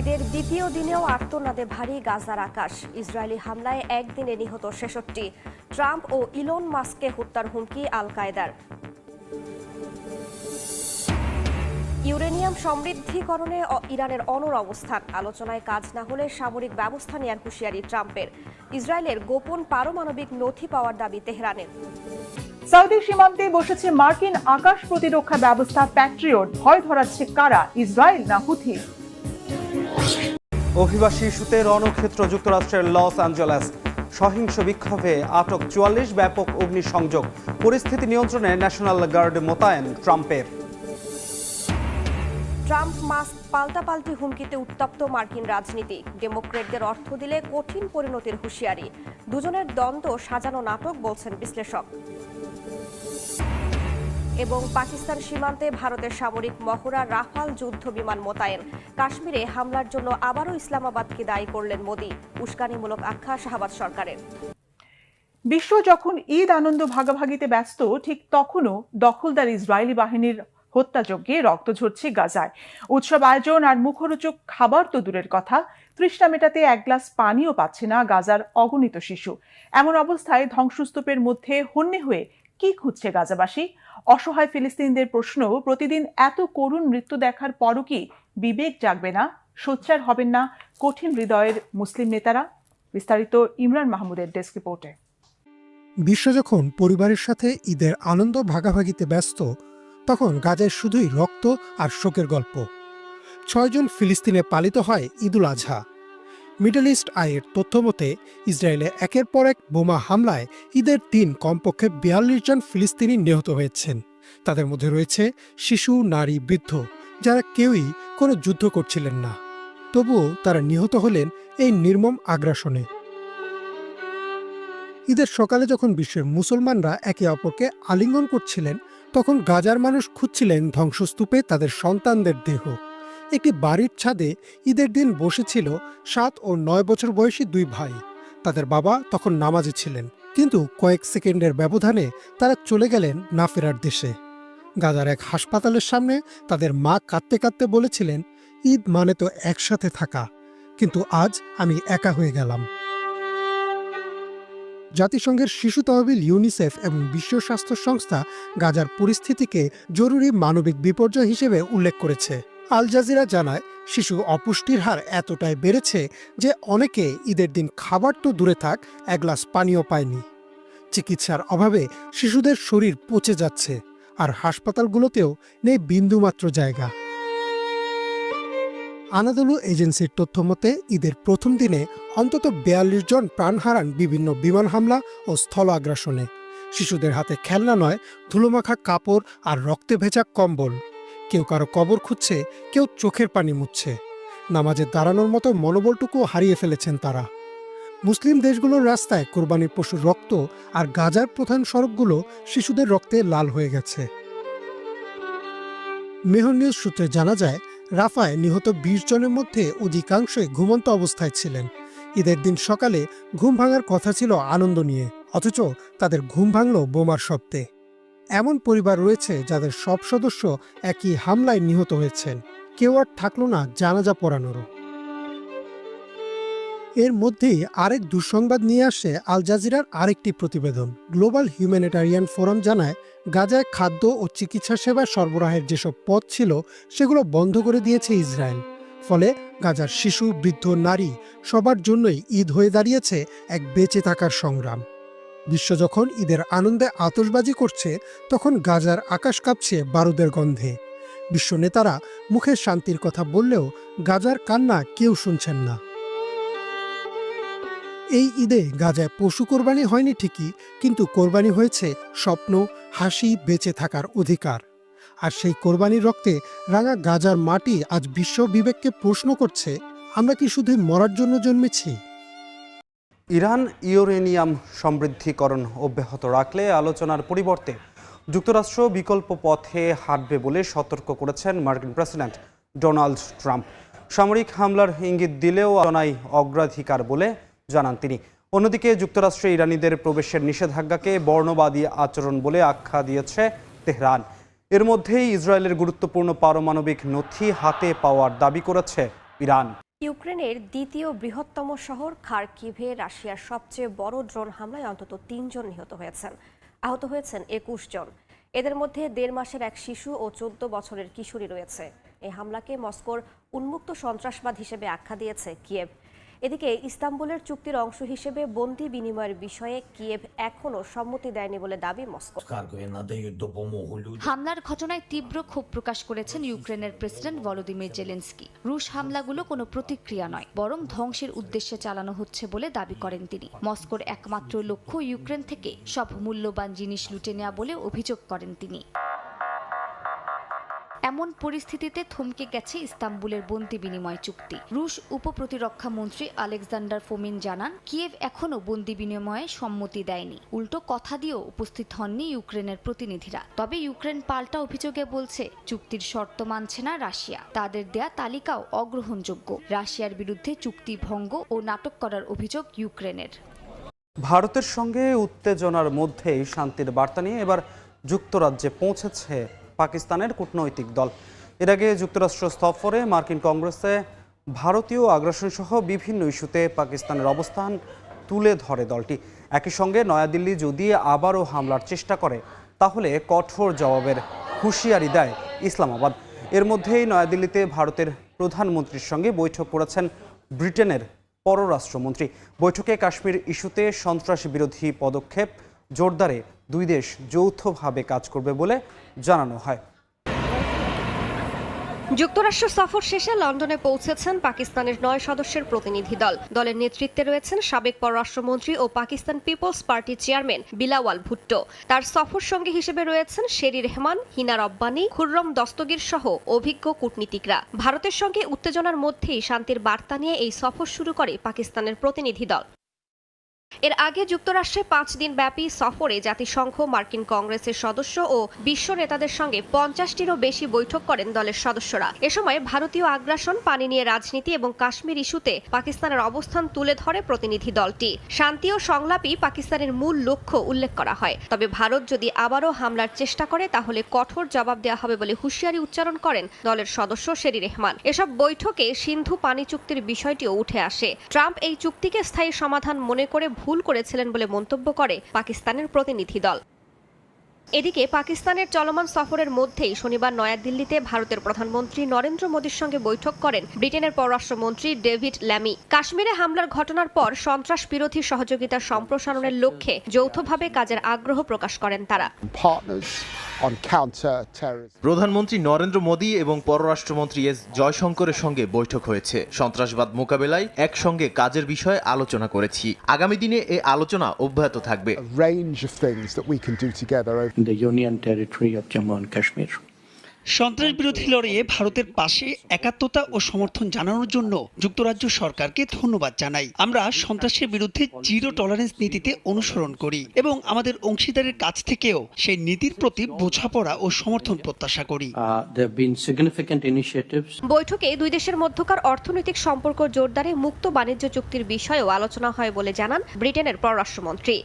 ঈদের দ্বিতীয় দিনেও আর্তনাদে ভারী গাজার আকাশ। ইসরায়েলি হামলায় একদিনে নিহত ছেষট্টি। ট্রাম্প ও ইলন মাস্ককে হত্যার হুমকি আল কায়দার ইউরেনিয়াম সমৃদ্ধিকরণে ইরানের অনর অবস্থান। আলোচনায় কাজ না হলে সামরিক ব্যবস্থা নেয়ার হুঁশিয়ারি ট্রাম্পের। ইসরায়েলের গোপন পারমাণবিক নথি পাওয়ার দাবি তেহরানের। সৌদি সীমান্তে বসেছে মার্কিন আকাশ প্রতিরক্ষা ব্যবস্থা প্যাট্রিয়ট। ভয় ধরাচ্ছে কারা? ইসরায়েল না হুথি? অভিবাসী ইস্যুতে রণক্ষেত্র যুক্তরাষ্ট্রের লস অ্যাঞ্জেলেস। সহিংস বিক্ষোভে আটক চুয়াল্লিশ ব্যাপক অগ্নিসংযোগ। পরিস্থিতি নিয়ন্ত্রণে ন্যাশনাল গার্ড মোতায়েন ট্রাম্পের। ট্রাম্প মাস্ক পাল্টাপাল্টি হুমকিতে উত্তপ্ত মার্কিন রাজনীতি। ডেমোক্রেটদের অর্থ দিলে কঠিন পরিণতির হুঁশিয়ারি। দুজনের দ্বন্দ্ব সাজানো নাটক বলছেন বিশ্লেষক। এবং পাকিস্তান সীমান্তে ভারতের সামরিক মহড়া রাফাল যুদ্ধ বিমান মোতায়েন। কাশ্মীরে হামলার জন্য আবারও ইসলামাবাদকে দায়ী করলেন মোদি। উস্কানিমূলক আখ্যা শাহবাজ সরকারের। বিশ্ব যখন ঈদ আনন্দ ভাগাভাগিতে ব্যস্ত, ঠিক তখনও দখলদার ইসরায়েলি বাহিনীর হত্যাযজ্ঞে রক্ত ঝরছে গাজায়। উৎসব আয়োজন আর মুখরোচক খাবার তো দূরের কথা। তৃষ্ণা মেটাতে এক গ্লাস পানিও পাচ্ছে না গাজার অগণিত শিশু। এমন অবস্থায় ধ্বংসস্তূপের মধ্যে হন্যে হয়ে কি খুঁজছে গাজাবাসী? অসহায় ফিলিস্তিনদের প্রশ্ন প্রতিদিন এত করুণ মৃত্যু দেখার পরও কি বিবেক জাগবে না? সোচ্চার হবেন না কঠিন হৃদয়ের মুসলিম নেতারা? বিস্তারিত ইমরান মাহমুদের ডেস্ক রিপোর্টে। বিশ্ব যখন পরিবারের সাথে ঈদের আনন্দ ভাগাভাগিতে ব্যস্ত, তখন গাজায় শুধুই রক্ত আর শোকের গল্প। ছয়জন ফিলিস্তিনে পালিত হয় ঈদুল আজহা মিডল ইস্ট আয়ের তথ্য মতে, ইসরায়েলে একের পর এক বোমা হামলায় ঈদের দিন কমপক্ষে বিয়াল্লিশ জন ফিলিস্তিনি নিহত হয়েছেন। তাদের মধ্যে রয়েছে শিশু, নারী, বৃদ্ধ, যারা কেউই কোনো যুদ্ধ করছিলেন না। তবুও তারা নিহত হলেন এই নির্মম আগ্রাসনে। ঈদের সকালে যখন বিশ্বের মুসলমানরা একে অপরকে আলিঙ্গন করছিলেন, তখন গাজার মানুষ খুঁজছিলেন ধ্বংসস্তূপে তাদের সন্তানদের দেহ। একটি বাড়ির ছাদে ঈদের দিন বসেছিল সাত ও নয় বছর বয়সী দুই ভাই। তাদের বাবা তখন নামাজে ছিলেন, কিন্তু কয়েক সেকেন্ডের ব্যবধানে তারা চলে গেলেন না ফেরার দেশে। গাজার এক হাসপাতালের সামনে তাদের মা কাঁদতে কাঁদতে বলেছিলেন, ঈদ মানে তো একসাথে থাকা, কিন্তু আজ আমি একা হয়ে গেলাম। জাতিসংঘের শিশু তহবিল ইউনিসেফ এবং বিশ্ব স্বাস্থ্য সংস্থা গাজার পরিস্থিতিকে জরুরি মানবিক বিপর্যয় হিসেবে উল্লেখ করেছে। আল জাজিরা জানায়, শিশু অপুষ্টির হার এতটাই বেড়েছে যে অনেকে ঈদের দিন খাবার তো দূরে থাক, এক গ্লাস পানিও পায়নি। চিকিৎসার অভাবে শিশুদের শরীর পচে যাচ্ছে আর হাসপাতালগুলোতেও নেই বিন্দুমাত্র জায়গা। আনাদুলু এজেন্সির তথ্য মতে, ঈদের প্রথম দিনে অন্তত বিয়াল্লিশ জন প্রাণ হারান বিভিন্ন বিমান হামলা ও স্থল আগ্রাসনে। শিশুদের হাতে খেলনা নয়, ধুলোমাখা কাপড় আর রক্তে ভেজা কম্বল। কেউ কারও কবর খুঁজছে, কেউ চোখের পানি মুছছে। নামাজে দাঁড়ানোর মতো মনোবলটুকু হারিয়ে ফেলেছেন তারা। মুসলিম দেশগুলোর রাস্তায় কোরবানির পশুর রক্ত আর গাজার প্রধান সড়কগুলো শিশুদের রক্তে লাল হয়ে গেছে। মেহর নিউজ সূত্রে জানা যায়, রাফায় নিহত বিশ জনের মধ্যে অধিকাংশই ঘুমন্ত অবস্থায় ছিলেন। ঈদের দিন সকালে ঘুম ভাঙার কথা ছিল আনন্দ নিয়ে, অথচ তাদের ঘুম ভাঙল বোমার শব্দে। এমন পরিবার রয়েছে যাদের সব সদস্য একই হামলায় নিহত হয়েছেন। কেউ আর থাকল না জানাজা পড়ানোরও। এর মধ্যেই আরেক দুঃসংবাদ নিয়ে আসে আল জাজিরার আরেকটি প্রতিবেদন। গ্লোবাল হিউম্যানিটারিয়ান ফোরাম জানায়, গাজায় খাদ্য ও চিকিৎসা সেবা সরবরাহের যেসব পথ ছিল, সেগুলো বন্ধ করে দিয়েছে ইসরায়েল। ফলে গাজার শিশু, বৃদ্ধ, নারী সবার জন্যই ঈদ হয়ে দাঁড়িয়েছে এক বেঁচে থাকার সংগ্রাম। বিশ্ব যখন ঈদের আনন্দে আতশবাজি করছে, তখন গাজার আকাশ কাঁপছে বারুদের গন্ধে। বিশ্ব নেতারা মুখে শান্তির কথা বললেও গাজার কান্না কেউ শুনছেন না। এই ঈদে গাজায় পশু কোরবানি হয়নি ঠিকই, কিন্তু কোরবানি হয়েছে স্বপ্ন, হাসি, বেঁচে থাকার অধিকার। আর সেই কোরবানির রক্তে রাঙা গাজার মাটি আজ বিশ্ব বিবেককে প্রশ্ন করছে, আমরা কি শুধু মরার জন্য জন্মেছি? ইরান ইউরেনিয়াম সমৃদ্ধিকরণ অব্যাহত রাখলে আলোচনার পরিবর্তে যুক্তরাষ্ট্র বিকল্প পথে হাঁটবে বলে সতর্ক করেছেন মার্কিন প্রেসিডেন্ট ডোনাল্ড ট্রাম্প। সামরিক হামলার ইঙ্গিত দিলেও আলোচনায় অগ্রাধিকার বলে জানান তিনি। অন্যদিকে যুক্তরাষ্ট্রে ইরানিদের প্রবেশের নিষেধাজ্ঞাকে বর্ণবাদী আচরণ বলে আখ্যা দিয়েছে তেহরান। এর মধ্যেই ইসরায়েলের গুরুত্বপূর্ণ পারমাণবিক নথি হাতে পাওয়ার দাবি করেছে ইরান। ইউক্রেনের দ্বিতীয় বৃহত্তম শহর খারকিভে রাশিয়ার সবচেয়ে বড় ড্রোন হামলায় অন্তত তিনজন নিহত হয়েছেন। আহত হয়েছেন একুশ জন। এদের মধ্যে দেড় মাসের এক শিশু ও চোদ্দ বছরের কিশোরী রয়েছে। এই হামলাকে মস্কোর উন্মুক্ত সন্ত্রাসবাদ হিসেবে আখ্যা দিয়েছে কিয়েভ। এদিকে ইস্তাম্বুলের চুক্তির অংশ হিসেবে বন্দি বিনিময়ের বিষয়ে কিয়েভ এখনও সম্মতি দেয়নি বলে দাবি মস্কো। হামলার ঘটনায় তীব্র ক্ষোভ প্রকাশ করেছেন ইউক্রেনের প্রেসিডেন্ট ভলোদিমির জেলেন্সকি। রুশ হামলাগুলো কোনো প্রতিক্রিয়া নয়, বরং ধ্বংসের উদ্দেশ্যে চালানো হচ্ছে বলে দাবি করেন তিনি। মস্কোর একমাত্র লক্ষ্য ইউক্রেন থেকে সব মূল্যবান জিনিস লুটে নেওয়া বলে অভিযোগ করেন তিনি। এমন পরিস্থিতিতে থমকে গেছে ইস্তাম্বুলের বন্দি বিনিময় চুক্তি। রুশ উপপ্রতিরক্ষা মন্ত্রী আলেকজান্ডার ফোমিন জানান, কিয়েভ এখনও বন্দি বিনিময়ে সম্মতি দেয়নি। উল্টো কথা দিয়েও উপস্থিত হননি ইউক্রেনের প্রতিনিধিরা। তবে ইউক্রেন পাল্টা অভিযোগে বলছে, চুক্তির শর্ত মানছে না রাশিয়া। তাদের দেয়া তালিকাও অগ্রহণযোগ্য। রাশিয়ার বিরুদ্ধে চুক্তি ভঙ্গ ও নাটক করার অভিযোগ ইউক্রেনের। ভারতের সঙ্গে উত্তেজনার মধ্যেই শান্তির বার্তা নিয়ে এবার যুক্তরাজ্যে পৌঁছেছে পাকিস্তানের কূটনৈতিক দল। এর আগে যুক্তরাষ্ট্র সফরে মার্কিন কংগ্রেসে ভারতীয় আগ্রাসন সহ বিভিন্ন ইস্যুতে পাকিস্তানের অবস্থান তুলে ধরে দলটি। একই সঙ্গে নয়াদিল্লি যদি আবারও হামলার চেষ্টা করে, তাহলে কঠোর জবাবের হুঁশিয়ারি দেয় ইসলামাবাদ। এর মধ্যেই নয়াদিল্লিতে ভারতের প্রধানমন্ত্রীর সঙ্গে বৈঠক করেছেন ব্রিটেনের পররাষ্ট্রমন্ত্রী। বৈঠকে কাশ্মীর ইস্যুতে সন্ত্রাস বিরোধী পদক্ষেপ জোরদারে দুই দেশ যৌথভাবে কাজ করবে বলে জানানো হয়। যুক্তরাষ্ট্র সফর শেষে লন্ডনে পৌঁছেছেন পাকিস্তানের নয় সদস্যের প্রতিনিধি দল। দলের নেতৃত্বে রয়েছেন সাবেক পররাষ্ট্রমন্ত্রী ও Pakistan Peoples Party chairman Bilawal Bhutto. তার সফর সঙ্গী হিসেবে রয়েছেন শেরি রেহমান, হিনা রব্বানী, খুররম দস্তগীর সহ অভিজ্ঞ কূটনীতিকরা। ভারতের সঙ্গে উত্তেজনার মধ্যেই শান্তির বার্তা নিয়ে এই সফর শুরু করে পাকিস্তানের প্রতিনিধি দল। এর আগে যুক্তরাষ্ট্রে পাঁচ দিন ব্যাপী সফরে জাতিসংঘ, মার্কিন কংগ্রেসের সদস্য ও বিশ্ব নেতাদের সঙ্গে পঞ্চাশটিরও বেশি বৈঠক করেন দলের সদস্যরা। এ সময় ভারতীয় আগ্রাসন, পানি নিয়ে রাজনীতি এবং কাশ্মীর ইস্যুতে পাকিস্তানের অবস্থান তুলে ধরে প্রতিনিধি দলটি। শান্তি ও সংলাপই পাকিস্তানের মূল লক্ষ্য উল্লেখ করা হয়। তবে ভারত যদি আবারও হামলার চেষ্টা করে, তাহলে কঠোর জবাব দেওয়া হবে বলে হুঁশিয়ারি উচ্চারণ করেন দলের সদস্য শেরি রেহমান। এসব বৈঠকে সিন্ধু পানি চুক্তির বিষয়টিও উঠে আসে। ট্রাম্প এই চুক্তিকে স্থায়ী সমাধান মনে করে ভুল করেছিলেন বলে মন্তব্য করে পাকিস্তানের প্রতিনিধি দল। এদিকে পাকিস্তানের চলমান সফরের মধ্যেই শনিবার নয়াদিল্লিতে ভারতের প্রধানমন্ত্রী নরেন্দ্র মোদীর সঙ্গে বৈঠক করেন ব্রিটেনের পররাষ্ট্রমন্ত্রী ডেভিড ল্যামি। কাশ্মীরে হামলার ঘটনার পর সন্ত্রাস বিরোধী সহযোগিতা সম্প্রসারণের লক্ষ্যে যৌথভাবে কাজের আগ্রহ প্রকাশ করেন তারা. প্রধানমন্ত্রী নরেন্দ্র মোদী এবং পররাষ্ট্রমন্ত্রী এস জয়শঙ্করের সঙ্গে বৈঠক হয়েছে। সন্ত্রাসবাদ মোকাবেলায় একসঙ্গে কাজের বিষয়ে আলোচনা করেছি। আগামী দিনে এ আলোচনা অব্যাহত থাকবে। In the Union territory of Jammu and Kashmir. সন্ত্রাস বিরোধী লড়াইয়ে ভারতের পাশে একাত্মতা ও সমর্থন জানানোর জন্য যুক্তরাজ্য সরকারকে ধন্যবাদ জানাই। আমরা সন্ত্রাসের বিরুদ্ধে জিরো টলারেন্স নীতিতে অনুসরণ করি এবং আমাদের অংশীদারের কাছ থেকেও সেই নীতির প্রতি বোঝাপড়া ও সমর্থন প্রত্যাশা করি। Uh, there have been significant initiatives. বৈঠকে দুই দেশের মধ্যকার অর্থনৈতিক সম্পর্ক জোরদারে মুক্ত বাণিজ্য চুক্তির বিষয়েও আলোচনা হয় বলে জানান ব্রিটেনের পররাষ্ট্রমন্ত্রী।